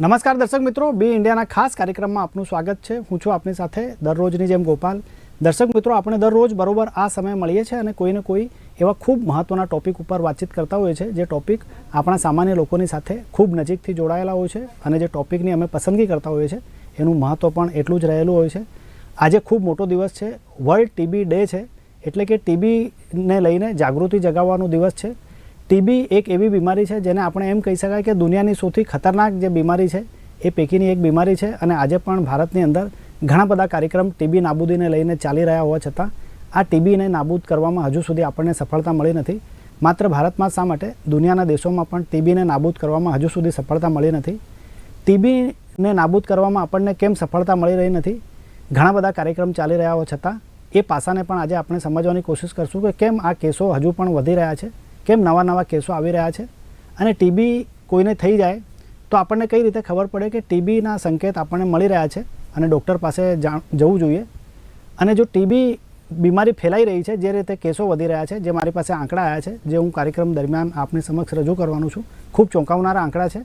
નમસ્કાર દર્શક મિત્રો, બી ઇન્ડિયાના ખાસ કાર્યક્રમમાં આપનું સ્વાગત છે. હું છું આપની સાથે દરરોજની જેમ ગોપાલ. દર્શક મિત્રો, આપણે દરરોજ બરોબર આ સમયે મળીએ છીએ અને કોઈને કોઈ એવા ખૂબ મહત્ત્વના ટોપિક ઉપર વાતચીત કરતા હોઈએ છે જે ટોપિક આપણા સામાન્ય લોકોની સાથે ખૂબ નજીકથી જોડાયેલા હોય છે અને જે ટોપિકની અમે પસંદગી કરતા હોઈએ છીએ. એનું મહત્ત્વ પણ એટલું જ રહેલું હોય છે. આજે ખૂબ મોટો દિવસ છે. વર્લ્ડ ટીબી ડે છે. એટલે કે ટીબીને લઈને જાગૃતિ જગાવવાનો દિવસ છે. ટીબી એક એવી બીમારી છે જેને આપણે એમ કહી શકાય કે દુનિયાની સૌથી ખતરનાક જે બીમારી છે, એ પૈકીની એક બીમારી છે અને આજે પણ ભારતની અંદર ઘણા બધા કાર્યક્રમ ટીબી નાબૂદીને લઈને ચાલી રહ્યા હોવા છતાં આ ટીબીને નાબૂદ કરવામાં હજુ સુધી આપણને સફળતા મળી નથી. માત્ર ભારતમાં શા માટે? દુનિયાના દેશોમાં પણ ટીબીને નાબૂદ કરવામાં હજુ સુધી સફળતા મળી નથી. ટીબીને નાબૂદ કરવામાં આપણને કેમ સફળતા મળી રહી નથી? ઘણા બધા કાર્યક્રમ ચાલી રહ્યા હોવા છતાં એ પાસાને પણ આજે આપણે સમજવાની કોશિશ કરશું કે કેમ આ કેસો હજુ પણ વધી રહ્યા છે. કેમ નવા નવા કેસો આવી રહ્યા છે? અને ટીબી કોઈને થઈ જાય, તો આપણને કઈ રીતે ખબર પડે કે ટીબીના સંકેત આપણને મળી રહ્યા છે? અને ડૉક્ટર પાસે જવું જોઈએ. અને જો ટીબી બીમારી ફેલાઈ રહી છે, જે રીતે કેસો વધી રહ્યા છે, જે મારી પાસે આંકડા આવ્યા છે, જે હું કાર્યક્રમ દરમિયાન આપની સમક્ષ રજૂ કરવાનું છું, ખૂબ ચોંકાવનારા આંકડા છે.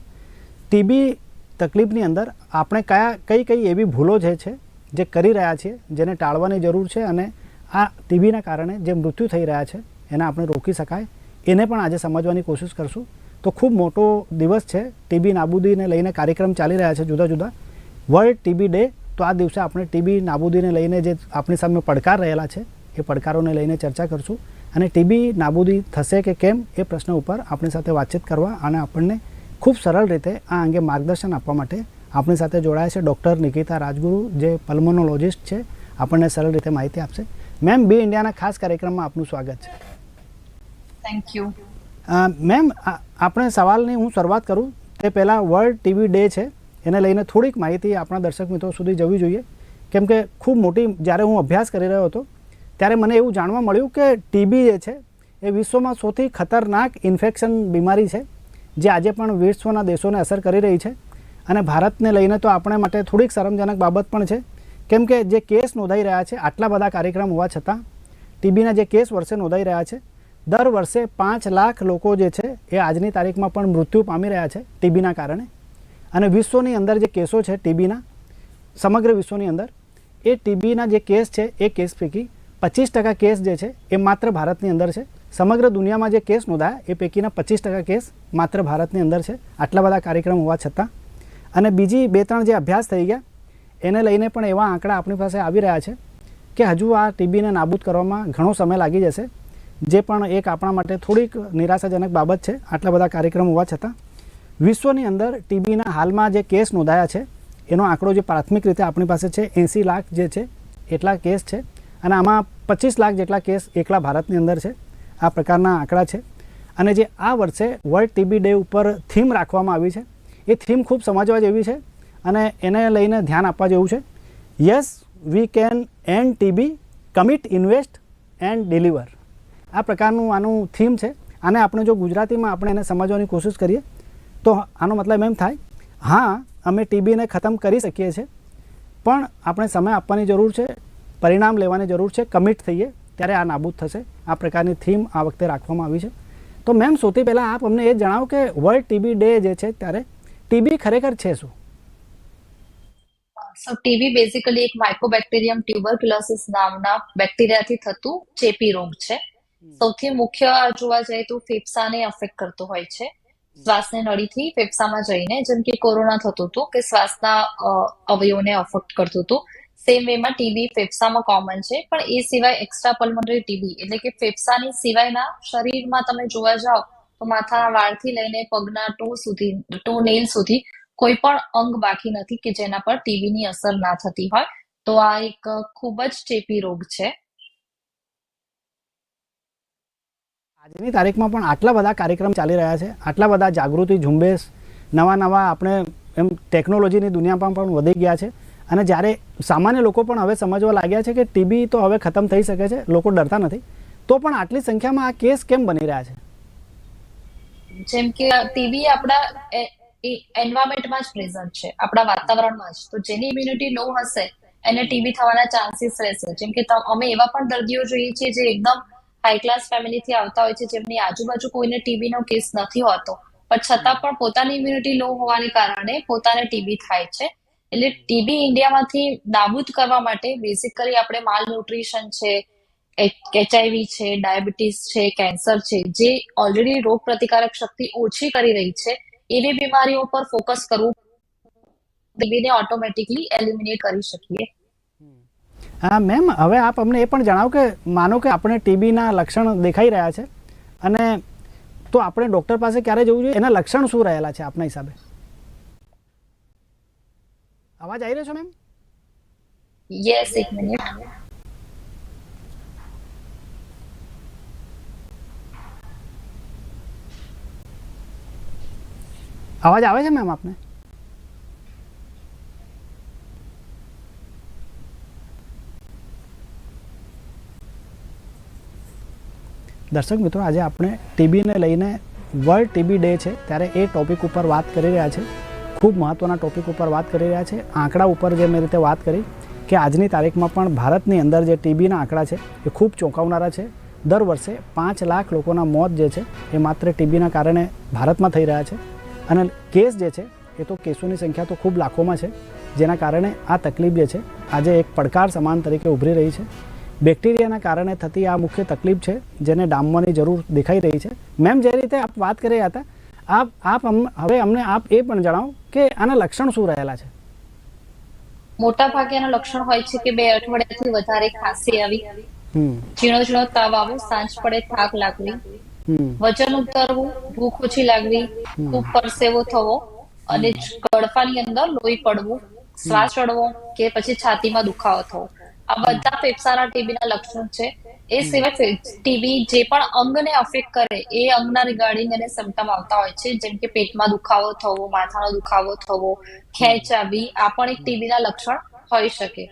ટીબી તકલીફની અંદર આપણે કયા, કઈ કઈ એવી ભૂલો જે છે, જે કરી રહ્યા છીએ, જેને ટાળવાની જરૂર છે અને આ ટીબીના કારણે જે મૃત્યુ થઈ રહ્યા છે, એને આપણે રોકી શકાય. એને પણ આજે સમજવાની કોશિશ કરશું. તો ખૂબ મોટો દિવસ છે. ટીબી નાબૂદીને લઈને કાર્યક્રમ ચાલી રહ્યા છે જુદા જુદા. વર્લ્ડ ટીબી ડે તો આ દિવસે આપણે ટીબી નાબૂદીને લઈને જે આપણી સામે પડકાર રહેલા છે, એ પડકારોને લઈને ચર્ચા કરશું. અને ટીબી નાબૂદી થશે કે કેમ, એ પ્રશ્ન ઉપર આપણી સાથે વાતચીત કરવા અને આપણને ખૂબ સરળ રીતે આ અંગે માર્ગદર્શન આપવા માટે આપણી સાથે જોડાયા છે ડૉક્ટર નિકિતા રાજગુરુ, જે પલ્મોનોલોજિસ્ટ છે. આપણને સરળ રીતે માહિતી આપશે. મેમ બી ઇન્ડિયાના ખાસ કાર્યક્રમમાં આપનું સ્વાગત છે. થેન્ક યુ મેમ આપણે સવાલની હું શરૂઆત કરું. તે પહેલાં વર્લ્ડ ટીવી ડે છે. એને લઈને થોડીક માહિતી આપણા દર્શક મિત્રો સુધી જવી જોઈએ. કેમ કે ખૂબ મોટી, જ્યારે હું અભ્યાસ કરી રહ્યો હતો, ત્યારે મને એવું જાણવા મળ્યું કે ટીબી જે છે, એ વિશ્વમાં સૌથી ખતરનાક ઇન્ફેક્શન બીમારી છે, જે આજે પણ વિશ્વના દેશોને અસર કરી રહી છે. અને ભારતને લઈને તો આપણે માટે થોડીક શરમજનક બાબત પણ છે. કેમ કે જે કેસ નોંધાઈ રહ્યા છે, આટલા બધા કાર્યક્રમ હોવા છતાં ટીબીના જે કેસ વર્ષે નોંધાઈ રહ્યા છે દર વર્ષે પાંચ લાખ લોકો જે છે એ આજની તારીખમાં પણ મૃત્યુ પામી રહ્યા છે ટીબીના કારણે. અને વિશ્વની અંદર જે કેસો છે ટીબીના, સમગ્ર વિશ્વની અંદર, એ ટીબીના જે કેસ છે, એ કેસ પૈકી પચીસ ટકા કેસ જે છે, એ માત્ર ભારતની અંદર છે. સમગ્ર દુનિયામાં જે કેસ નોંધાયા, એ પૈકીના પચીસ ટકા કેસ માત્ર ભારતની અંદર છે. આટલા બધા કાર્યક્રમ હોવા છતાં. અને બીજી બે ત્રણ જે અભ્યાસ થઈ ગયા, એને લઈને પણ એવા આંકડા આપણી પાસે આવી રહ્યા છે કે હજુ આ ટીબીને નાબૂદ કરવામાં ઘણો સમય લાગી જશે. જે પણ એક આપણા માટે થોડીક નિરાશાજનક બાબત છે, આટલા બધા કાર્યક્રમ હોવા છતાં, વિશ્વની અંદર ટીબીના હાલમાં જે કેસ નોંધાયા છે, એનો આંકડો જે પ્રાથમિક રીતે આપણી પાસે છે, એંસી લાખ જે છે, એટલા કેસ છે, અને આમાં પચીસ લાખ જેટલા કેસ એકલા ભારતની અંદર છે, આ પ્રકારના આંકડા છે. અને જે આ વર્ષે વર્લ્ડ ટીબી ડે ઉપર થીમ રાખવામાં આવી છે, એ થીમ ખૂબ સમજવા જેવી છે, અને એને લઈને ધ્યાન આપવા જેવું છે. Yes, we can end TB, commit, invest and deliver. આ પ્રકારનું આનું થીમ છે. આને આપણે જો ગુજરાતીમાં આપણે એને સમજવાની કોશિશ કરીએ, તો આનો મતલબ એમ થાય, હા, અમે ટીબીને ખતમ કરી શકીએ છીએ, પણ આપણે સમય આપવાની જરૂર છે, પરિણામ લેવાની જરૂર છે કમિટ થઈએ, ત્યારે આ નાબૂદ થશે. આ પ્રકારની થીમ આ વખતે રાખવામાં આવી છે. તો મેમ સૌથી પહેલાં આપ અમને એ જણાવો કે વર્લ્ડ ટીબી ડે જે છે ત્યારે ટીબી ખરેખર છે શું? સો ટીબી બેઝિકલી એક માઇકોબેક્ટેરિયમ ટ્યુબરક્યુલોસિસ નામના બેક્ટેરિયાથી થતું ચેપી રોગ છે. સૌથી મુખ્ય જોવા જઈએ તો ફેફસાને અફેક્ટ કરતો હોય છે. શ્વાસની નળીથી ફેફસામાં જઈને જેમ કે કોરોના થતું હતું કે શ્વાસના અવયવોને અફેક્ટ કરતું હતું. સેમ વેમાં ટીબી ફેફસામાં કોમન છે પણ એ સિવાય એક્સ્ટ્રા પલ્મોનરી ટીબી એટલે કે ફેફસાની સિવાયના શરીરમાં તમે જોવા જાઓ તો માથાના વાળથી લઈને પગના ટો સુધી ટો નેલ સુધી કોઈ પણ અંગ બાકી નથી કે જેના પર ટીબીની અસર ના થતી હોય. તો આ એક ખૂબ જ ચેપી રોગ છે. આજની તારીખમાં પણ આટલા બધા કાર્યક્રમ ચાલી રહ્યા છે, આટલા બધા જાગૃતિ ઝુંબેશ, નવા નવા આપણે એમ ટેકનોલોજીની દુનિયામાં પણ વધી ગયા છે. અને જ્યારે સામાન્ય લોકો પણ હવે સમજવા લાગ્યા છે કે ટીબી તો હવે ખતમ થઈ શકે છે, લોકો ડરતા નથી, તો પણ આટલી સંખ્યામાં આ કેસ કેમ બની રહ્યા છે? જેમ કે ટીબી આપણા એન્વાયરમેન્ટમાં જ પ્રેઝન્ટ છે, આપણા વાતાવરણમાં જ. તો જેની ઇમ્યુનિટી લો હશે, એને ટીબી થવાના ચાન્સીસ રહેશે. જેમ કે અમે એવા પણ દર્દીઓ જોઈએ છીએ જે એકદમ હાઈ ક્લાસ ફેમિલીથી આવતા હોય છે, જેમની આજુબાજુ કોઈને ટીબીનો કેસ નથી હોતો. પણ છતાં પણ પોતાની ઇમ્યુનિટી લો હોવાને કારણે પોતાને ટીબી થાય છે. એટલે ટીબી ઇન્ડિયામાંથી નાબૂદ કરવા માટે બેઝિકલી આપણે માલ ન્યુટ્રિશન છે એચઆઈવી છે ડાયાબિટીસ છે કેન્સર છે, જે ઓલરેડી રોગ પ્રતિકારક શક્તિ ઓછી કરી રહી છે, એવી બીમારીઓ પર ફોકસ કરવું ટીબીને ઓટોમેટિકલી એલિમિનેટ કરી શકીએ. હા મેમ હવે આપ અમને એ પણ જણાવો કે માનો કે આપણે ટીબીના લક્ષણ દેખાઈ રહ્યા છે અને તો આપણે ડૉક્ટર પાસે ક્યારે જવું જોઈએ? એના લક્ષણ શું રહેલા છે આપના હિસાબે? અવાજ આવી રહ્યો છે મેમ યસ એક મિનિટ અવાજ આવે છે મેમ આપને? દર્શક મિત્રો, આજે આપણે ટીબીને લઈને વર્લ્ડ ટીબી ડે છે. ત્યારે એ ટોપિક ઉપર વાત કરી રહ્યા છે. ખૂબ મહત્ત્વના ટોપિક ઉપર વાત કરી રહ્યા છે. આંકડા ઉપર જે મેં રીતે વાત કરી, કે આજની તારીખમાં પણ ભારતની અંદર જે ટીબીના આંકડા છે, એ ખૂબ ચોંકાવનારા છે. દર વર્ષે પાંચ લાખ લોકોના મોત જે છે, એ માત્ર ટીબીના કારણે ભારતમાં થઈ રહ્યા છે. અને કેસ જે છે, એ તો કેસોની સંખ્યા તો ખૂબ લાખોમાં છે, જેના કારણે આ તકલીફ જે છે, આજે એક પડકાર સમાન તરીકે ઉભરી રહી છે. બેક્ટેરિયાના કારણે થતી આ મુખ્ય તકલીફ છે જેને ડામવાની જરૂર દેખાઈ રહી છે. મેમ જે રીતે આપ વાત કરી રહ્યા હતા આપ આપ હવે અમને આપ એ પણ જણાવો કે આના લક્ષણ શું રહેલા છે? મોટા ભાગેના લક્ષણ હોય છે કે બે અઠવાડિયાથી વધારે ખાંસી આવી ચીણો ઝીણો ઝીણો તાવ આવો સાંજ પડે થાક લાગવી વજન ઉતરવું ભૂખ ઓછી લાગવી ખૂબ પરસેવો થવો અને ગળફાની અંદર લોહી પડવું શ્વાસ ચડવો કે પછી છાતીમાં દુખાવો થવો. આ બધા ફેફસાના ટીબીના લક્ષણ છે. એ સિવાય ટીબી જે પણ અંગને અફેક્ટ કરે એ અંગના રિગાર્ડિંગ અને સિમ્ટમ આવતા હોય છે. જેમ કે પેટમાં દુખાવો થવો માથાનો દુખાવો થવો ખેંચ આવી આ પણ એક ટીબીના લક્ષણ હોઈ શકે.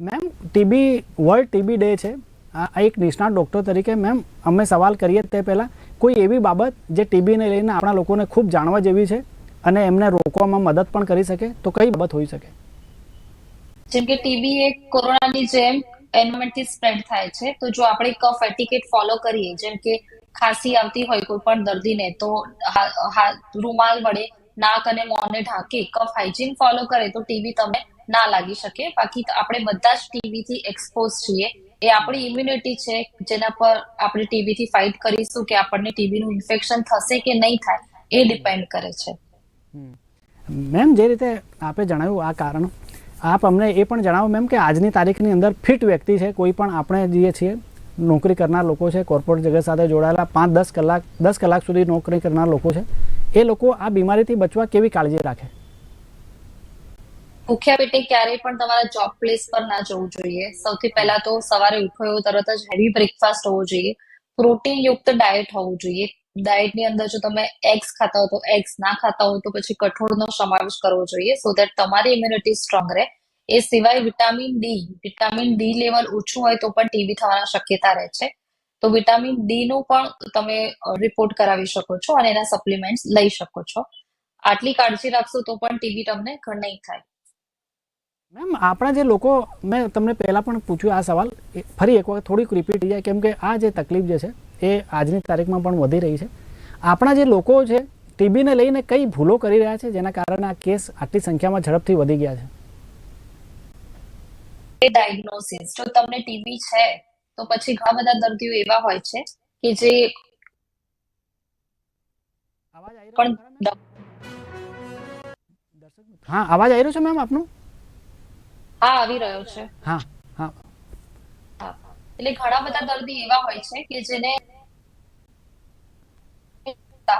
Ma'am TB world TB day છે. આ આ એક નિષ્ણાત ડૉક્ટર તરીકે મેમ અમે સવાલ કરીએ તે પહેલાં કોઈ એવી બાબત જે ટીબીને લઈને આપણા લોકોને ખૂબ જાણવા જેવી છે અને એમને રોકવામાં મદદ પણ કરી શકે? તો કઈ બાબત હોઈ શકે? જેમ કે ટીબી એ કોરોનાની જેમ એન્વાયરમેન્ટથી સ્પ્રેડ થાય છે, તો જો આપણે કફ એટિકેટ ફોલો કરીએ, જેમ કે ખાંસી આવતી હોય કોઈ પણ દર્દીને, તો રૂમાલ વડે નાક અને મોંને ઢાંકે કફ હાઇજીન ફોલો કરે, તો ટીબી તમને ના લાગી શકે. બાકી આપણે બધા જ ટીબી થી એક્સપોઝ છીએ. એ આપણી ઇમ્યુનિટી છે, જેના પર આપણે ટીબી થી ફાઇટ કરીશું કે આપણને ટીબી નું ઇન્ફેક્શન થશે કે નહીં થાય, એ ડિપેન્ડ કરે છે. મેમ, જે રીતે આપે જણાવ્યું આ કારણ આપ અમને એ પણ જણાવો મેમ કે આજની તારીખની અંદર ફિટ વ્યક્તિ છે, કોઈ પણ આપણે જે છીએ, નોકરી કરનાર લોકો છે, કોર્પોરેટ જગત સાથે જોડાયેલા પાંચ દસ કલાક દસ કલાક સુધી નોકરી કરનાર લોકો છે, એ લોકો આ બીમારીથી બચવા કેવી કાળજી રાખે? ભૂખ્યા પેટે ક્યારેય પણ તમારા જોબ પ્લેસ પર ના જવું જોઈએ. સૌથી પહેલા તો સવારે ઉઠો એવો તરત જ હેવી બ્રેકફાસ્ટ હોવો જોઈએ. પ્રોટીન યુક્ત ડાયટ હોવું જોઈએ. ડાયટની અંદર જો તમે એગ્સ ખાતા હો તો એગ્સ ના ખાતા હો તો પછી કઠોળનો સમાવેશ કરવો જોઈએ. સો દેટ તમારી ઇમ્યુનિટી સ્ટ્રોંગ રહે. એ સિવાય vitamin D vitamin D level ઓછું હોય તો પણ ટીબી થવાની શક્યતા રહે છે. તો વિટામિન ડી નું પણ તમે રિપોર્ટ કરાવી શકો છો અને એના સપ્લિમેન્ટ્સ લઈ શકો છો. આટલી કાળજી રાખશો તો પણ ટીબી તમને નહીં થાય. મેમ, આપણા જે લોકો, મેં તમને પહેલાં પણ પૂછ્યું આ સવાલ ફરી એક વખત થોડીક રિપીટ થઈ જાય, કેમ કે આ જે તકલીફ જે છે એ આજની તારીખમાં પણ વધી રહી છે. આપણા જે લોકો છે ટીબીને લઈને કઈ ભૂલો કરી રહ્યા છે જેના કારણે આ કેસ આટલી સંખ્યામાં ઝડપથી વધી ગયા છે? ડાયગ્નોસિસ જો તમને ટીબી છે તો પછી ઘણા બધા દર્દીઓ એવા હોય છે કે જે અવાજ આવી પણ હા અવાજ આવી રહ્યો છે મેમ આપનો? હા આવી રહ્યો છે. હા હા. હા. એટલે ઘણા બધા દર્દી એવા હોય છે કે જેને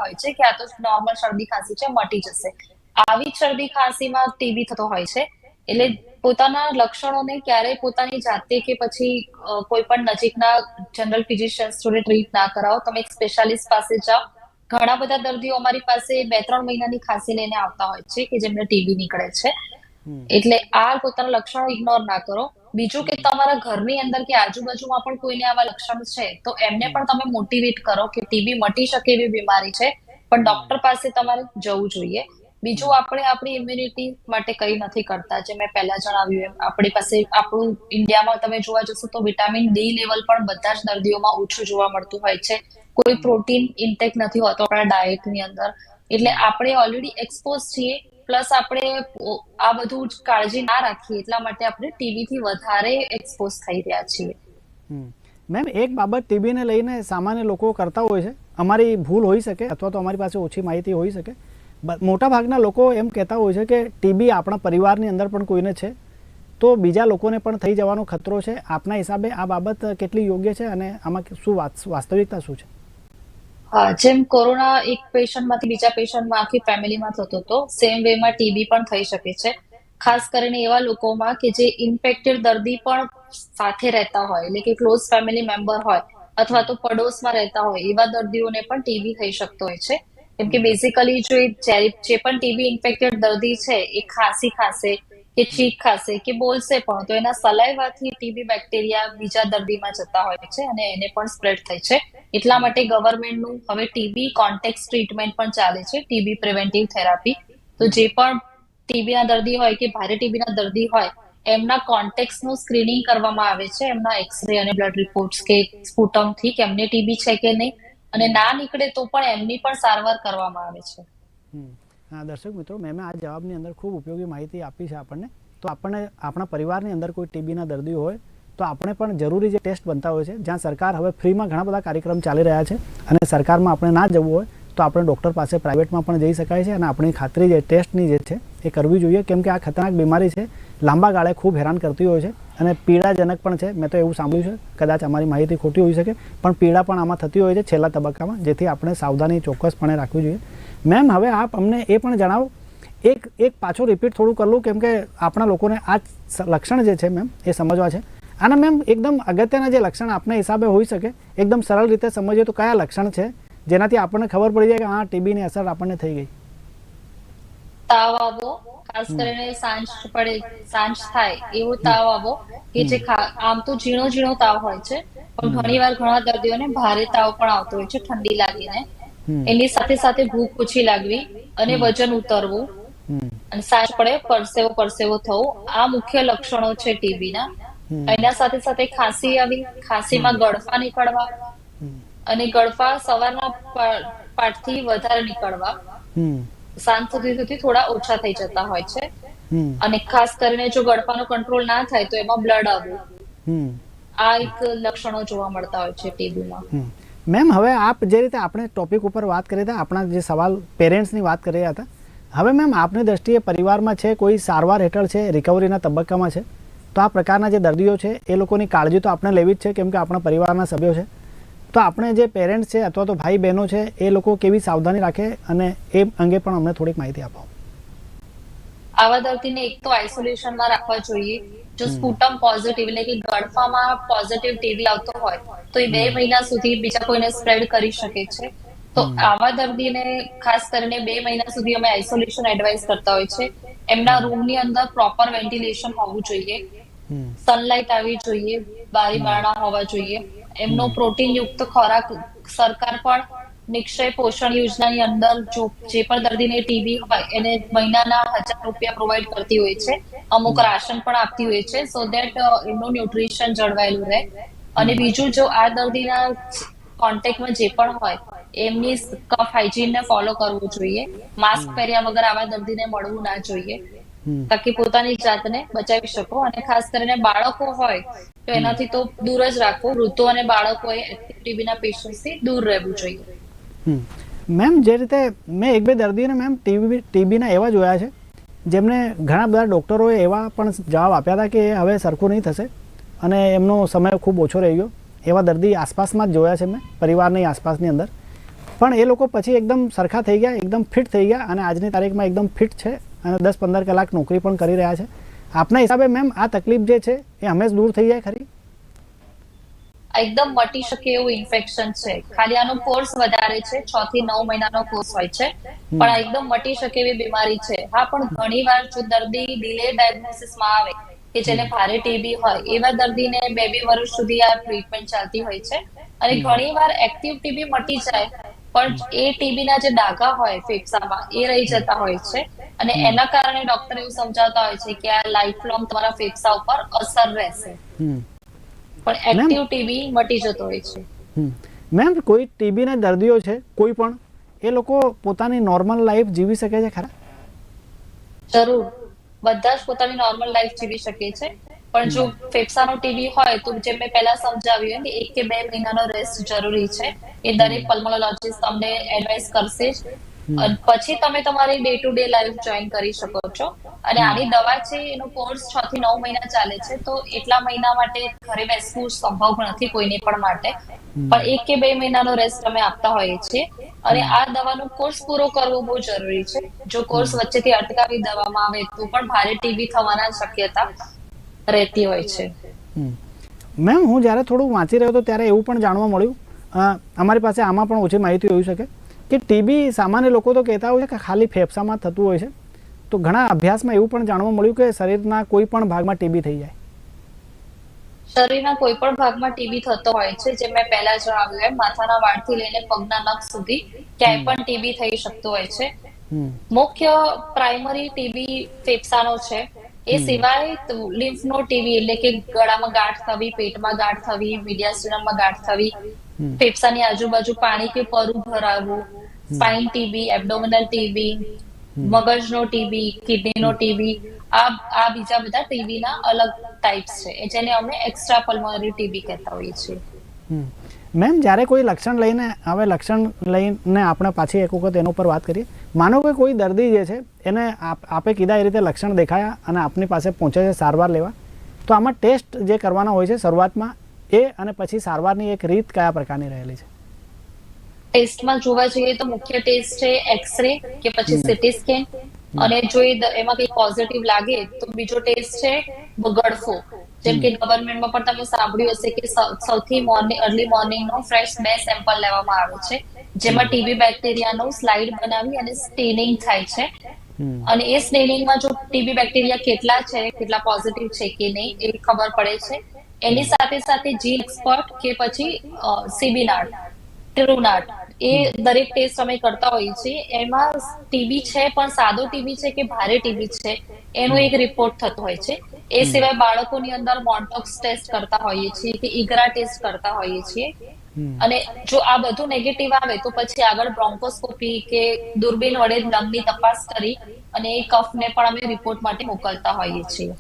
હોય છે કે આ તો નોર્મલ શરદી ખાંસી છે મટી જશે. આવી શરદી ખાંસીમાં ટીબી થતો હોય છે. એટલે પોતાના લક્ષણોને ક્યારેય પોતાની જાતે કે પછી કોઈ પણ નજીકના જનરલ ફિઝિશિયન્સ જોડે ટ્રીટ ના કરાવો. તમે એક સ્પેશિયાલિસ્ટ પાસે જાઓ. ઘણા બધા દર્દીઓ અમારી પાસે બે ત્રણ મહિનાની ખાંસી લઈને આવતા હોય છે કે જેમને ટીબી નીકળે છે. એટલે આ પોતાના લક્ષણો ઇગ્નોર ના કરો. બીજું કે તમારા ઘરની અંદર કે આજુબાજુમાં પણ કોઈને આવા લક્ષણ છે તો એમને પણ તમે મોટિવેટ કરો કે ટીબી મટી શકે એવી બીમારી છે પણ ડોક્ટર પાસે તમારે જવું જોઈએ. બીજું આપણે આપણી ઇમ્યુનિટી માટે કંઈ નથી કરતા. જે મેં પહેલા જણાવ્યું એમ આપણી પાસે આપણું ઇન્ડિયામાં તમે જોવા જશો તો વિટામિન ડી લેવલ પણ બધા જ દર્દીઓમાં ઓછું જોવા મળતું હોય છે. કોઈ પ્રોટીન ઇન્ટેક નથી હોતો આપણા ડાયટની અંદર. એટલે આપણે ઓલરેડી એક્સપોઝ છીએ પ્લસ આપણે આ બધું જ કાળજી ના રાખીએ એટલા માટે આપણે ટીબી થી વધારે એક્સપોઝ થઈ રહ્યા છીએ. મેમ, એક બાબત ટીબીને લઈને સામાન્ય લોકો કરતા હોય છે. અમારી ભૂલ હોઈ શકે અથવા તો અમારી પાસે ઓછી માહિતી હોઈ શકે. મોટા ભાગના લોકો એમ કહેતા હોય છે કે ટીબી આપણા પરિવારની અંદર પણ કોઈને છે. તો બીજા લોકોને પણ થઈ જવાનો ખતરો છે. આપના હિસાબે આ બાબત કેટલી યોગ્ય છે અને આમાં શું વાસ્તવિકતા શું છે? જેમ કોરોના એક પેશન્ટમાંથી બીજા પેશન્ટમાં આખી ફેમિલીમાં થતો હતો સેમ વેમાં ટીબી પણ થઈ શકે છે. ખાસ કરીને એવા લોકોમાં કે જે ઇન્ફેક્ટેડ દર્દી પણ સાથે રહેતા હોય, એટલે કે ક્લોઝ ફેમિલી મેમ્બર હોય, અથવા તો પડોશમાં રહેતા હોય, એવા દર્દીઓને પણ ટીબી થઈ શકતો હોય છે. કેમ કે બેઝિકલી જો જે પણ ટીબી ઇન્ફેક્ટેડ દર્દી છે, એ ખાંસી ખાશે કે છીંક ખાશે કે બોલશે પણ. તો એના સલાઈવાથી ટીબી બેક્ટેરિયા બીજા દર્દીમાં જતા હોય છે અને એને પણ સ્પ્રેડ થાય છે. એટલા માટે ગવર્મેન્ટનું હવે ટીબી કોન્ટેક્ટ ટ્રીટમેન્ટ પણ ચાલે છે, ટીબી પ્રિવેન્ટિવ થેરાપી. તો જે પણ ટીબીના દર્દી હોય કે ભારે ટીબીના દર્દી હોય, એમના કોન્ટેક્ટનું સ્ક્રીનિંગ કરવામાં આવે છે, એમના એક્સરે અને બ્લડ રિપોર્ટ્સ કે સ્પુટમથી કે એમને ટીબી છે કે નહીં. અને ના નીકળે તો પણ એમની પણ સારવાર કરવામાં આવે છે. દર્શક મિત્રો, મેં આ જવાબની અંદર ખૂબ ઉપયોગી માહિતી આપી છે આપણને. તો આપણને, આપણા પરિવારની અંદર કોઈ ટીબીના દર્દી હોય, તો આપણે પણ જરૂરી જે ટેસ્ટ બનતા હોય છે, જ્યાં સરકાર હવે ફ્રીમાં ઘણા બધા કાર્યક્રમ ચાલી રહ્યા છે અને સરકારમાં આપણે ના જવું હોય, તો આપણે ડૉક્ટર પાસે પ્રાઇવેટમાં પણ જઈ શકાય છે અને આપણી ખાતરી જે ટેસ્ટની જે છે, એ કરવી જોઈએ. કેમ કે આ ખતરનાક બીમારી છે, લાંબા ગાળે ખૂબ હેરાન કરતી હોય છે અને પીડાજનક પણ છે. મેં તો એવું સાંભળ્યું છે, કદાચ અમારી માહિતી ખોટી હોઈ શકે, પણ પીડા પણ આમાં થતી હોય છે છેલ્લા તબક્કામાં, જેથી આપણે સાવધાની ચોક્કસપણે રાખવી જોઈએ. મેમ હવે આપ અમને એ પણ જણાવો. એક એક પાછો રિપીટ થોડું કરી લઉં કેમ કે આપણા લોકોને આ લક્ષણ જે છે મેમ એ સમજવા છે. આના મેમ એકદમ અગત્યના જે લક્ષણ આપના હિસાબે હોઈ શકે એકદમ સરળ રીતે સમજીએ તો કયા લક્ષણ છે જેનાથી આપણને ખબર પડી જાય કે હા ટીબીની અસર આપણને થઈ ગઈ. તાવ આવો ખાસ કરીને સાંજ પડે સાંજ થાય એવો તાવ આવો કે જે આમ તો ઝીણો ઝીણો તાવ હોય છે પણ ઘણી વાર ઘણા દર્દીઓને ભારે તાવ પણ આવતો હોય છે ઠંડી લાગીને. એની સાથે સાથે ભૂખ ઓછી લાગવી અને વજન ઉતરવું. અને સાંજ પડે પરસેવો પરસેવો થવો. આ મુખ્ય લક્ષણો છે ટીબીના. ના એના સાથે સાથે ખાંસી આવી. ખાંસીમાં ગળફા નીકળવા. અને ગળફા સવારના પાઠથી વધારે નીકળવા. સાંજ સુધી સુધી થોડા ઓછા થઈ જતા હોય છે. અને ખાસ કરીને જો ગળફાનો કંટ્રોલ ના થાય તો એમાં બ્લડ આવવું. આ એક લક્ષણો જોવા મળતા હોય છે ટીબીમાં. મેમ હવે આપ જે રીતે આપણે ટોપિક ઉપર વાત કરી હતા, આપણા જે સવાલ પેરેન્ટ્સની વાત કરી હતા, હવે મેમ આપની દ્રષ્ટિએ પરિવારમાં છે, કોઈ સારવાર હેઠળ છે રિકવરીના તબક્કામાં છે, તો આ પ્રકારના જે દર્દીઓ છે, એ લોકોની કાળજી તો આપણે લેવી જ છે, કેમ કે આપણા પરિવારના સભ્યો છે. તો આપણે જે પેરેન્ટ્સ છે અથવા તો ભાઈ બહેનો છે, એ લોકો કેવી સાવધાની રાખે અને એ અંગે પણ અમને થોડીક માહિતી આપો. આવા દર્દીને એક તો આઇસોલેશનમાં રાખવા જોઈએ. જો સ્પુટમ પોઝિટિવ એટલે કે ગળફામાં પોઝિટિવ ટીબી આવતો હોય તો એ બે મહિના સુધી બીજા કોઈને સ્પ્રેડ કરી શકે છે. તો આવા દર્દીને ખાસ કરીને બે મહિના સુધી અમે આઇસોલેશન એડવાઇસ કરતા હોય છે. એમના રૂમની અંદર પ્રોપર વેન્ટિલેશન હોવું જોઈએ. સનલાઇટ આવી જોઈએ બારી બારણા હોવા જોઈએ. એમનો પ્રોટીન યુક્ત ખોરાક સરકાર પણ નિક્ષય પોષણ યોજનાની અંદર જો પણ દર્દીને ટીબી હોય એને મહિનાના હજાર રૂપિયા પ્રોવાઈડ કરતી હોય છે. અમુક રાશન પણ આપતી હોય છે. સો દેટ એમનું ન્યુટ્રિશન જળવાયેલું રહે. અને બીજું જો આ દર્દીના કોન્ટેક્ટમાં જે પણ હોય એમની કફ હાઇજીનને ફોલો કરવું જોઈએ. માસ્ક પહેર્યા વગર આવા દર્દીને મળવું ના જોઈએ. તાકી પોતાની જાતને બચાવી શકો. અને ખાસ કરીને બાળકો હોય તો એનાથી તો દૂર જ રાખવું. વૃદ્ધો અને બાળકોએ ટીબીના પેશન્ટથી દૂર રહેવું જોઈએ. મેમ જે રીતે મેં એક બે દર્દીને મેમ ટીબી ટીબીના એવા જોયા છે. જેમને ઘણા બધા ડૉક્ટરોએ એવા પણ જવાબ આપ્યા હતા કે હવે સરખું નહીં થશે. અને એમનો સમય ખૂબ ઓછો રહી ગયો. એવા દર્દી આસપાસમાં જ જોયા છે મેં, પરિવારની આસપાસની અંદર. પણ એ લોકો પછી એકદમ સરખા થઈ ગયા, એકદમ ફિટ થઈ ગયા અને આજની તારીખમાં એકદમ ફિટ છે અને દસ પંદર કલાક નોકરી પણ કરી રહ્યા છે. આપના હિસાબે મેમ આ તકલીફ જે છે એ હંમેશ દૂર થઈ જાય ખરી? એકદમ મટી શકે એવું ઇન્ફેક્શન છે. ખાલી આનો કોર્સ વધારે છે. છ થી નવ મહિનાનો કોર્સ હોય છે. પણ આ એકદમ મટી શકે એવી બીમારી છે. હા પણ ઘણી વાર જો દર્દી ડિલે ડાયગ્નોસિસમાં આવે કે જેને ભારે ટીબી હોય એવા દર્દીને બે બે વર્ષ સુધી આ ટ્રીટમેન્ટ ચાલતી હોય છે. અને ઘણી વાર એક્ટિવ ટીબી મટી જાય પણ એ ટીબી ના જે ડાઘા હોય ફેફસામાં એ રહી જતા હોય છે. અને એના કારણે ડોક્ટર એવું સમજાવતા હોય છે કે આ લાઈફ લોંગ તમારા ફેફસા ઉપર અસર રહેશે. પણ એક્ટિવ ટીબી મટી જતો હોય છે. મેમ કોઈ ટીબીના દર્દીઓ છે? કોઈ પણ? એ લોકો પોતાની નોર્મલ લાઈફ જીવી શકે છે ખરા? જરૂર. બધા જ પોતાની નોર્મલ લાઈફ જીવી શકે છે. પણ જો ફેફસાનો ટીબી હોય તો જેમ મેં પહેલા સમજાવ્યું કે એક કે બે મહિનાનો રેસ્ટ જરૂરી છે. એ દરેક પલ્મોનોલોજીસ્ટ તમને એડવાઇસ કરશે જ પછી તમે તમારી day to day life join કરી શકો છો. અને આની દવા છે એનો કોર્સ છ થી નવ મહિના ચાલે છે તો એટલા મહિના માટે ઘરે બેસવું સંભવ નથી કોઈને પણ માટે. પણ એક કે બે મહિનાનો રેસ્ટ અમે આપતા હોઈએ છીએ. અને આ દવાનો કોર્સ પૂરો કરવો બહુ જરૂરી છે. જો કોર્સ વચ્ચેથી અટકાવી દેવામાં આવે તો પણ ભારે ટીબી થવાના શક્યતા રહેતી હોય છે. મેમ હું જ્યારે થોડું વાંચી રહ્યો હતો ત્યારે એવું પણ જાણવા મળ્યું. અમારી પાસે આમાં પણ ઓછી માહિતી હોઈ શકે. કે ટીબી સામાન્ય લોકો તો કહેતા હોય છે કે ખાલી ફેફસામાં થતું હોય છે. તો ઘણા અભ્યાસમાં એવું પણ જાણવા મળ્યું કે શરીરના કોઈ પણ ભાગમાં ટીબી થઈ જાય. શરીરના કોઈ પણ ભાગમાં ટીબી થતો હોય છે જે મેં પહેલા જણાવ્યું એમ માથાના વાળથી લઈને પગના નખ સુધી ક્યાંય પણ ટીબી થઈ શકતો હોય છે. મુખ્ય પ્રાઇમરી ટીબી ફેફસાનો છે. એ સિવાય લિમ્ફ નો ટીબી એટલે કે ગળામાં ગાંઠ થવી પેટમાં ગાંઠ થવી મીડિયાસ્ટ્રીનમમાં ગાંઠ થવી. ફેફસાની આજુબાજુ પાણી કે પરુ ભરાવવું સ્પાઇન ટીબી એબડોમિનલ ટીબી મગજનો ટીબી કિડનીનો ટીબી આ આ બીજા બધા ટીબીના અલગ ટાઈપ્સ છે જેને અમે એક્સ્ટ્રા પલ્મોનરી ટીબી કહેતા હોઈએ છીએ. મેમ જ્યારે કોઈ લક્ષણ લઈને હવે લક્ષણ લઈને આપણે પાછી એક વખત એના ઉપર વાત કરીએ. માનો કે કોઈ દર્દી જે છે એને આપે કીધા એ રીતે લક્ષણ દેખાયા અને આપની પાસે પહોંચે છે સારવાર લેવા તો આમાં ટેસ્ટ જે કરવાના હોય છે શરૂઆતમાં એ અને પછી સારવારની એક રીત કયા પ્રકારની રહેલી છે? ટેસ્ટમાં જોવા જઈએ તો મુખ્ય ટેસ્ટ છે એક્સરે કે પછી સીટી સ્કેન અને જો એમાં કંઈ પોઝિટિવ લાગે તો બીજો ટેસ્ટ છે ગળફો જેમ કે ગવર્મેન્ટમાં પણ તમે સાંભળ્યું હશે કે સૌથી મોર્નિંગ અર્લી મોર્નિંગ નો ફ્રેશ બે સેમ્પલ લેવામાં આવે છે. જેમાં ટીબી બેક્ટેરિયાનો સ્લાઇડ બનાવી અને સ્ટેનિંગ થાય છે. અને એ સ્ટેનિંગમાં જો ટીબી બેક્ટેરિયા કેટલા છે કેટલા પોઝિટિવ છે કે નહીં એ ખબર પડે છે. એની સાથે સાથે જી એક્સપર્ટ કે પછી સીબીનાટ ટ્રુનાટ એ દરેક ટેસ્ટ અમે કરતા હોઈએ છીએ. એમાં ટીબી છે પણ સાદો ટીબી છે કે ભારે ટીબી છે એનો એક રિપોર્ટ થતો હોય છે. એ સિવાય બાળકોની અંદર મોન્ટોક્સ ટેસ્ટ કરતા હોઈએ છીએ કે ઈગરા ટેસ્ટ કરતા હોઈએ છીએ. અને જો આ બધું નેગેટિવ આવે તો પછી આગળ બ્રોન્કોસ્કોપી કે દૂરબીન વડે લંગની તપાસ કરી અને એ કફને પણ અમે રિપોર્ટ માટે મોકલતા હોઈએ છીએ.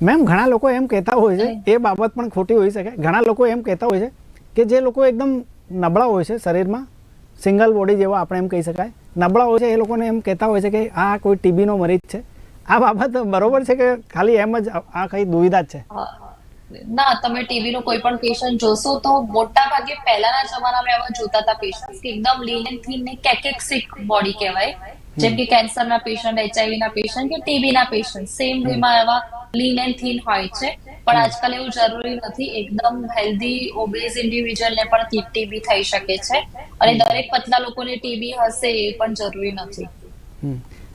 મેમ ઘણા લોકો એમ કહેતા હોય છે એ બાબત પણ ખોટી હોઈ શકે. ઘણા લોકો એમ કહેતા હોય છે કે જે લોકો એકદમ નબળા હોય છે શરીરમાં સિંગલ બોડી જેવા આપણે એમ કહી શકાય. નબળા હોય છે એ લોકોને એમ કહેતા હોય છે કે આ કોઈ ટીબીનો મરીજ છે. આ બાબત બરોબર છે કે ખાલી એમ જ આ કઈ દુવિધા જ છે? ના તમે ટીવી નો કોઈ પણ પેશન્ટ જોશો તો મોટા ભાગે પહેલાના જમાનામાં એવા જોતા હતા પેશન્ટ એકદમ લીન એન્ડ થીન ને કેકેક્સિક બોડી કહેવાય. જેમ કે કેન્સરના પેશન્ટ એચઆઈવી ના પેશન્ટ કે ટીબી ના પેશન્ટ સેમ વેમાં એવા લીન એન્ડ થીન હોય છે પણ આજકાલ એવું જરૂરી નથી એકદમ હેલ્ધી ઓબેઝ ઇન્ડિવિજ્યુઅલ ને પણ ટીબી થઈ શકે છે અને દરેક પતલા લોકોને ટીબી હશે એ પણ જરૂરી નથી.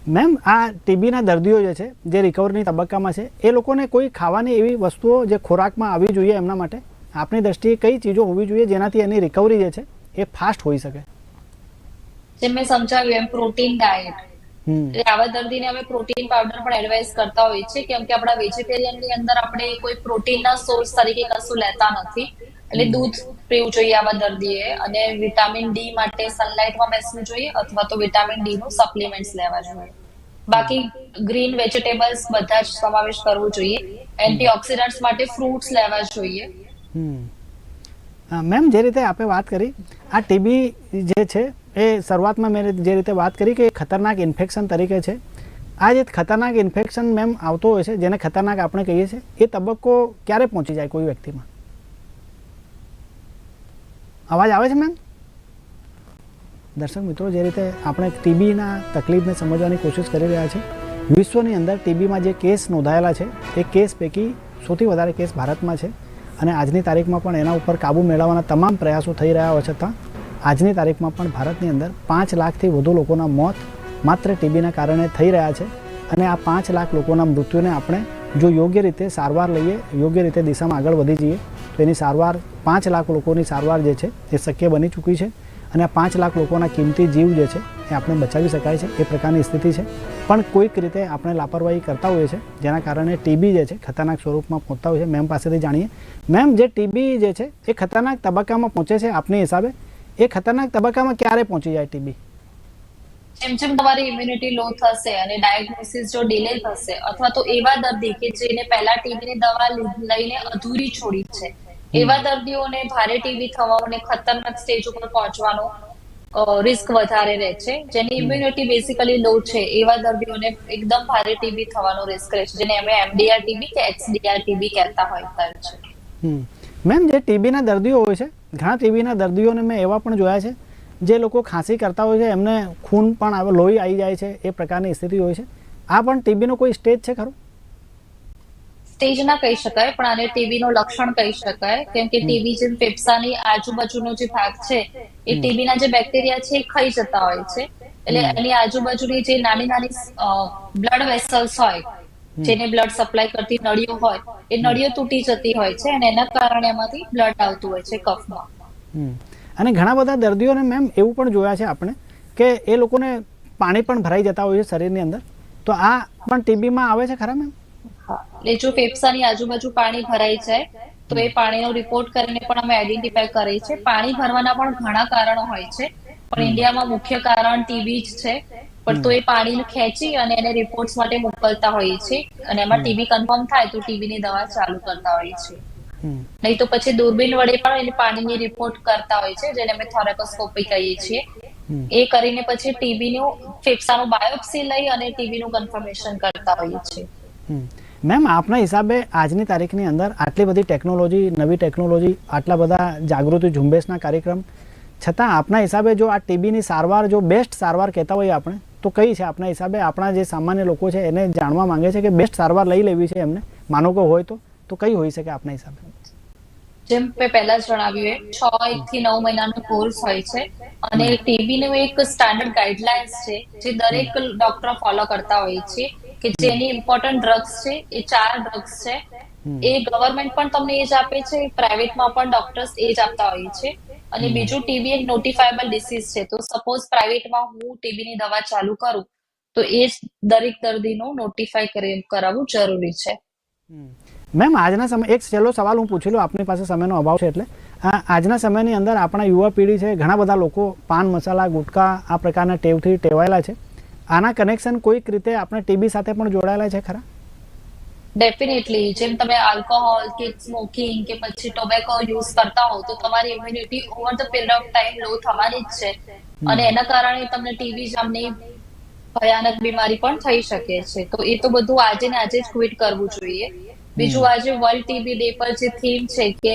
મેમ આ ટીબીના દર્દીઓ જે છે જે રિકવરીની તબક્કામાં છે એ લોકોને કોઈ ખાવાની એવી વસ્તુઓ જે ખોરાકમાં આવવી જોઈએ એમના માટે આપની દ્રષ્ટિએ કઈ ચીજો હોવી જોઈએ જેનાથી એની રિકવરી જે છે એ ફાસ્ટ હોઈ શકે જેમ મેં સમજાવ્યું એમ પ્રોટીન ડાયટ. એટલે આવા દર્દીને અમે પ્રોટીન પાવડર પણ એડવાઇસ કરતા હોઈએ છીએ કેમ કે આપણા વેજીટેરિયનની અંદર આપણે કોઈ પ્રોટીનના સોર્સ તરીકે કશું લેતા નથી. એટલે દૂધ પીવું જોઈએ આવા દર્દીએ અને વિટામિન ડી માટે સનલાઇટમાં બેસવું જોઈએ અથવા તો વિટામિન ડી નું સપ્લિમેન્ટ્સ લેવા જોઈએ. બાકી ગ્રીન વેજીટેબલ્સ બધા જ સમાવેશ કરવો જોઈએ. એન્ટીઓક્સિડન્ટ્સ માટે ફ્રૂટ્સ લેવા જોઈએ. મેમ જે રીતે આપણે વાત કરી આ ટીબી જે છે એ શરૂઆતમાં મેં જે રીતે વાત કરી કે ખતરનાક ઇન્ફેક્શન તરીકે છે. આ જે ખતરનાક ઇન્ફેક્શન મેમ આવતો હોય છે, જેને ખતરનાક આપણે કહીએ છીએ, એ તબક્કો ક્યારે પહોંચી જાય કોઈ વ્યક્તિમાં? અવાજ આવે છે મેમ દર્શક મિત્રો, જે રીતે આપણે ટીબીના તકલીફને સમજવાની કોશિશ કરી રહ્યા છે, વિશ્વની અંદર ટીબીમાં જે કેસ નોંધાયેલા છે, એ કેસ પૈકી સૌથી વધારે કેસ ભારતમાં છે. અને આજની તારીખમાં પણ એના ઉપર કાબૂ મેળવવાના તમામ પ્રયાસો થઈ રહ્યા હોય છતાં આજની તારીખમાં પણ ભારતની અંદર પાંચ લાખથી વધુ લોકોના મોત માત્ર ટીબીના કારણે થઈ રહ્યા છે અને આ પાંચ લાખ લોકોના મૃત્યુને આપણે જો યોગ્ય રીતે સારવાર લઈએ, યોગ્ય રીતે દિશામાં આગળ વધી જઈએ, તો એની સારવાર પાંચ લાખ લોકોની સારવાર જે છે એ શક્ય બની ચૂકી છે અને આ પાંચ લાખ લોકોના કિંમતી જીવ જે છે એ આપણે બચાવી શકાય છે, એ પ્રકારની સ્થિતિ છે. પણ કોઈક રીતે આપણે લાપરવાહી કરતા હોઈએ છીએ જેના કારણે ટીબી જે છે ખતરનાક સ્વરૂપમાં પહોંચતા હોય છે. મેમ પાસેથી જાણીએ. મેમ, જે ટીબી જે છે એ ખતરનાક તબક્કામાં પહોંચે છે આપની હિસાબે? એ ખતરનાક તબક્કામાં ક્યારે પહોંચી જાય ટીબી? જેમ જેમ તમારી ઇમ્યુનિટી લો થશે અને ડાયગ્નોસિસ જો ડિલે થશે અથવા તો એવા દર્દી કે જેને પહેલા ટીબીની દવા લઈને અધૂરી છોડી છે એવા દર્દીઓને ભારે ટીબી થવાનો ખતરનાક સ્ટેજ ઉપર પહોંચવાનો રિસ્ક વધારે રહે છે. જેની ઇમ્યુનિટી બેસિકલી લો છે એવા દર્દીઓને એકદમ ભારે ટીબી થવાનો રિસ્ક રહે છે જેને અમે એમડીઆર ટીબી કે એક્સડીઆર ટીબી કહેતા હોય છે. મેમ જે ટીબીના દર્દીઓ હોય છે ઘણા ટીબીના દર્દીઓને મેં એવા પણ જોયા છે જે લોકો ખાંસી કરતા હોય છે એમને ખૂન પણ આવે લોહી આવી જાય છે એ પ્રકારની સ્થિતિ હોય છે. આ પણ ટીબીનો કોઈ સ્ટેજ છે ખરું? સ્ટેજ ના કહી શકાય પણ આને ટીબીનો લક્ષણ કહી શકાય. કેમ કે ટીબી જે ફેફસાની આજુબાજુનો જે ભાગ છે એ ટીબીના જે બેક્ટેરિયા છે એ ખાઈ જતા હોય છે. એટલે એની આજુબાજુની જે નાની નાની બ્લડ વેસલ્સ હોય જેને બ્લડ સપ્લાય કરતી નળીઓ હોય એ નળીઓ તૂટી જતી હોય છે અને એના કારણે એમાંથી બ્લડ આવતું હોય છે કફમાં. અને ઘણા બધા દર્દીઓને મેમ એવું પણ જોયા છે આપણે કે એ લોકોને પાણી પણ ભરાઈ જતા હોય છે શરીરની અંદર. તો આ પણ ટીબીમાં આવે છે ખરા મેમ એટલે જો ફેફસાની આજુબાજુ પાણી ભરાઈ જાય તો એ પાણીનો રિપોર્ટ કરીને પણ અમે આઈડેન્ટિફાય કરીએ છીએ. પાણી ભરવાના પણ ઘણા કારણો હોય છે. પણ ઇન્ડિયામાં મુખ્ય કારણ ટીબી જ છે. પણ તો એ પાણીને ખેંચી અને એને રિપોર્ટ્સ માટે મોકલતા હોઈએ છીએ. અને એમાં ટીબી કન્ફર્મ થાય તો ટીબીની દવા ચાલુ કરતા હોઈએ હમ. નહીં તો પછી દૂરબીન વડે પણ એને પાણીની રિપોર્ટ કરતા હોય છે જેને અમે થોરેકોસ્કોપી કહીએ છીએ. એ કરીને પછી ટીબીનું ફેફસાનું બાયોપ્સી લઈ અને ટીબીનું કન્ફર્મેશન કરતા હોઈએ છીએ. મેમ આપના હિસાબે આજની તારીખની અંદર આટલી બધી ટેકનોલોજી નવી ટેકનોલોજી આટલા બધા જાગૃતિ ઝુંબેશના કાર્યક્રમ છતાં આપના હિસાબે જો આ ટીબીની સારવાર જો બેસ્ટ સારવાર કહેતા હોઈએ આપણે? તો કઈ છે? આપના હિસાબે આપણા જે સામાન્ય લોકો છે એને જાણવા માંગે છે કે બેસ્ટ સારવાર લઈ લેવી છે એમને? માનો કે હોય તો? તો કઈ હોઈ શકે આપના હિસાબે? જેમ મેં પહેલા જણાવ્યું એમ છ એક થી નવ મહિનાનો કોર્સ હોય છે અને ટીબી નું એક સ્ટાન્ડર્ડ ગાઈડલાઇન્સ છે જે દરેક ડોક્ટર ફોલો કરતા હોય છે કે જેની ઇમ્પોર્ટન્ટ ડ્રગ્સ છે એ ચાર ડ્રગ્સ છે. એ ગવર્મેન્ટ પણ તમને એ જ આપે છે પ્રાઇવેટમાં પણ ડોક્ટર્સ એ જ આપતા હોય છે. અને બીજું ટીબી એક નોટિફાયેબલ ડિસીઝ છે. તો સપોઝ પ્રાઇવેટમાં હું ટીબીની દવા ચાલુ કરું તો એ જ દરેક દર્દીનું નોટિફાઈ કરાવવું જરૂરી છે. મેમ આજના સમય એક છેલ્લો સવાલ હું પૂછી લઉં. આપની પાસે સમયનો અભાવ છે એટલે. આ આજના સમયની અંદર આપણા યુવા પેઢી છે ઘણા બધા લોકો પાન મસાલા ગુટકા આ પ્રકારના ટેવથી ટેવાયેલા છે. આના કનેક્શન કોઈક રીતે આપણે ટીબી સાથે પણ જોડાયેલા છે ખરા? ડેફિનેટલી જેમ તમે આલ્કોહોલ કે સ્મોકિંગ કે પછી ટોબેકો યુઝ કરતા હો તો તમારી immunity over the period of time low થવાની જ છે. અને એના કારણે તમને ટીવી જામની ભયાનક બીમારી પણ થઈ શકે છે. તો એ તો બધું આજે ને આજે જ ક્વિટ કરવું જોઈએ. બીજું આજે વર્લ્ડ ટીબી ડે પર જે થીમ છે કે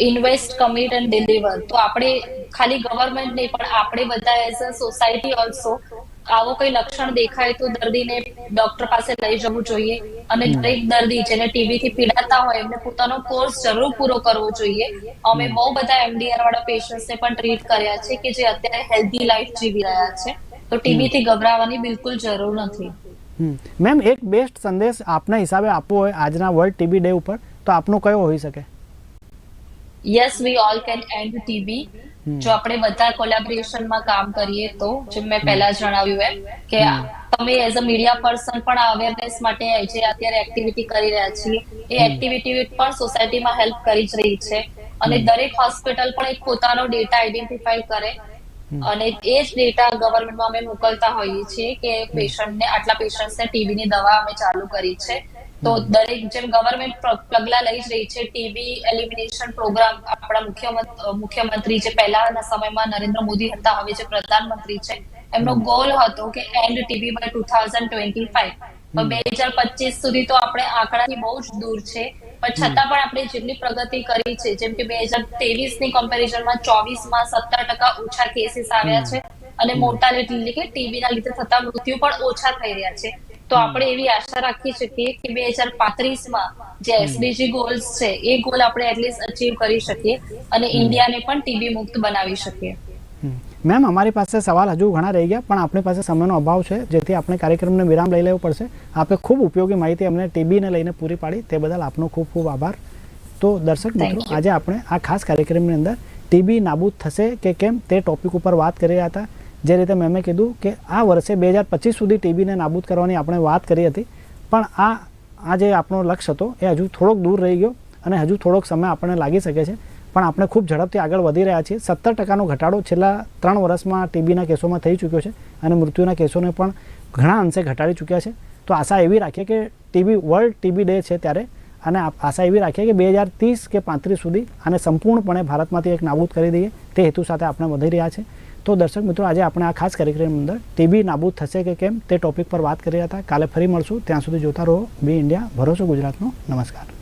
ઇન્વેસ્ટ કમિટ એન્ડ ડિલિવર તો આપણે ખાલી ગવર્મેન્ટ નહીં પણ આપણે બધા એઝ અ સોસાયટી ઓલ્સો આવો કોઈ લક્ષણ દેખાય તો દર્દીને ડોક્ટર પાસે લઈ જવું જોઈએ અને દરેક દર્દી જેને ટીબી થી પીડાતા હોય એમને પોતાનો કોર્સ જરૂર પૂરો કરવો જોઈએ. અમે બહુ બધા એમડીઆર વાળા પેશન્ટ્સને પણ ટ્રીટ કર્યા છે કે જે અત્યારે હેલ્ધી લાઈફ જીવી રહ્યા છે. તો ટીબી થી ગભરાવાની બિલકુલ જરૂર નથી. મેમ એક બેસ્ટ સંદેશ આપના હિસાબે આપવો હોય આજના વર્લ્ડ ટીબી ડે ઉપર તો આપનો કયો હોઈ શકે? Yes we all can end TB જો આપણે બધા કોલેબોરેશનમાં કામ કરીએ તો જેમ મેં પહેલા જણાવ્યું એમ કે તમે એઝ અ મીડિયા પર્સન પણ અવેરનેસ માટે જે અત્યારે એક્ટિવિટી કરી રહ્યા છીએ એ એક્ટિવિટી પણ સોસાયટીમાં હેલ્પ કરી જ રહી છે. અને દરેક હોસ્પિટલ પણ એક પોતાનો ડેટા આઈડેન્ટિફાઈ કરે. અને એ જ ડેટા ગવર્મેન્ટમાં અમે મોકલતા હોઈએ છીએ કે પેશન્ટને આટલા પેશન્ટ્સને ટીબીની દવા અમે ચાલુ કરી છે. તો દરેક જેમ ગવર્મેન્ટ પગલા લઈ જ રહી છે. ટીબી એલિમિનેશન પ્રોગ્રામ આપણા મુખ્યમંત્રી મુખ્યમંત્રી જે પહેલાના સમયમાં નરેન્દ્ર મોદી હતા હવે જે પ્રધાનમંત્રી છે એમનો ગોલ હતો કે end TB by two thousand twenty five બે હજાર પચીસ સુધી તો આપણે આંકડાથી બહુ જ દૂર છે. પણ છતાં પણ આપણે જેટલી પ્રગતિ કરી છે જેમ કે બે હજાર ત્રેવીસની કમ્પેરિઝનમાં ચોવીસમાં સત્તર ટકા ઓછા કેસીસ આવ્યા છે અને મોટા એટલે કે ટીબી ના લીધે થતા મૃત્યુ પણ ઓછા થઈ રહ્યા છે. તો આપણે એવી આશા રાખી શકીએ કે બે હજાર પાંત્રીસમાં જે એસડીજી ગોલ્સ છે એ ગોલ આપણે એટલીસ્ટ અચીવ કરી શકીએ અને ઇન્ડિયાને પણ ટીબી મુક્ત બનાવી શકીએ. મેમ અમારી પાસે સવાલ હજુ ઘણા રહી ગયા પણ આપણી પાસે સમયનો અભાવ છે જેથી આપણે કાર્યક્રમને વિરામ લઈ લેવો પડશે. આપે ખૂબ ઉપયોગી માહિતી અમને ટીબીને લઈને પૂરી પાડી તે બદલ આપનો ખૂબ ખૂબ આભાર. તો દર્શક મિત્રો આજે આપણે આ ખાસ કાર્યક્રમની અંદર ટીબી નાબૂદ થશે કે કેમ તે ટોપિક ઉપર વાત કરી રહ્યા હતા. જે રીતે મેમે કીધું કે આ વર્ષે બે હજાર પચીસ સુધી ટીબીને નાબૂદ કરવાની આપણે વાત કરી હતી, પણ આ આ જે આપણો લક્ષ્ય હતો એ હજુ થોડોક દૂર રહી ગયો અને હજુ થોડોક સમય આપણને લાગી શકે છે. પણ આપણે ખૂબ ઝડપથી આગળ વધી રહ્યા છીએ. સત્તર ટકાનો ઘટાડો છેલ્લા ત્રણ વર્ષમાં ટીબીના કેસોમાં થઈ ચૂક્યો છે અને મૃત્યુના કેસોને પણ ઘણા અંશે ઘટાડી ચૂક્યા છે. તો આશા એવી રાખીએ કે ટીબી, વર્લ્ડ ટીબી ડે છે ત્યારે અને આશા એવી રાખીએ કે બે હજાર ત્રીસ કે પાંત્રીસ સુધી આને સંપૂર્ણપણે ભારતમાંથી એક નાબૂદ કરી દઈએ. તે હેતુ સાથે આપણે વધી રહ્યા છે. તો દર્શક મિત્રો, આજે આપણે આ ખાસ કાર્યક્રમ અંદર ટીબી નાબૂદ થશે કે કેમ તે ટોપિક પર વાત કરી રહ્યા હતા. કાલે ફરી મળશું. ત્યાં સુધી જોતા રહો. બી ઇન્ડિયા ભરોસો ગુજરાતનો. નમસ્કાર.